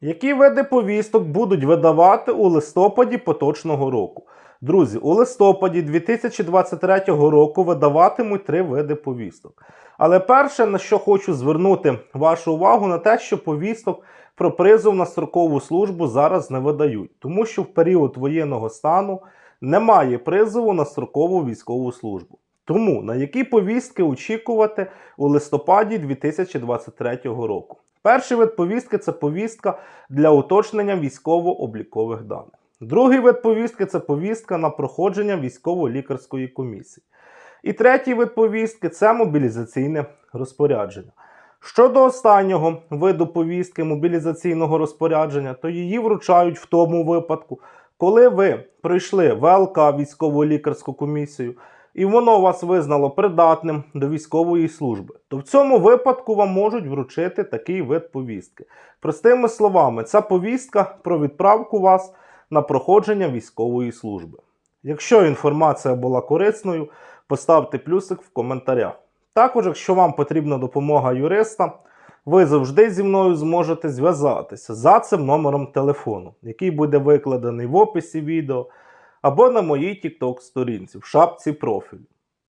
Які види повісток будуть видавати у листопаді поточного року? Друзі, у листопаді 2023 року видаватимуть три види повісток. Але перше, на що хочу звернути вашу увагу, на те, що повісток про призов на строкову службу зараз не видають, тому що в період воєнного стану немає призову на строкову військову службу. Тому на які повістки очікувати у листопаді 2023 року? Перший вид повістки це повістка для уточнення військово-облікових даних. Другий вид повістки це повістка на проходження військово-лікарської комісії. І третій вид повістки це мобілізаційне розпорядження. Щодо останнього виду повістки мобілізаційного розпорядження, то її вручають в тому випадку, коли ви пройшли ВЛК військово-лікарську комісію, і воно вас визнало придатним до військової служби, то в цьому випадку вам можуть вручити такий вид повістки. Простими словами, це повістка про відправку вас на проходження військової служби. Якщо інформація була корисною, поставте плюсик в коментарях. Також, якщо вам потрібна допомога юриста, ви завжди зі мною зможете зв'язатися за цим номером телефону, який буде викладений в описі відео або на моїй TikTok сторінці в шапці профілю.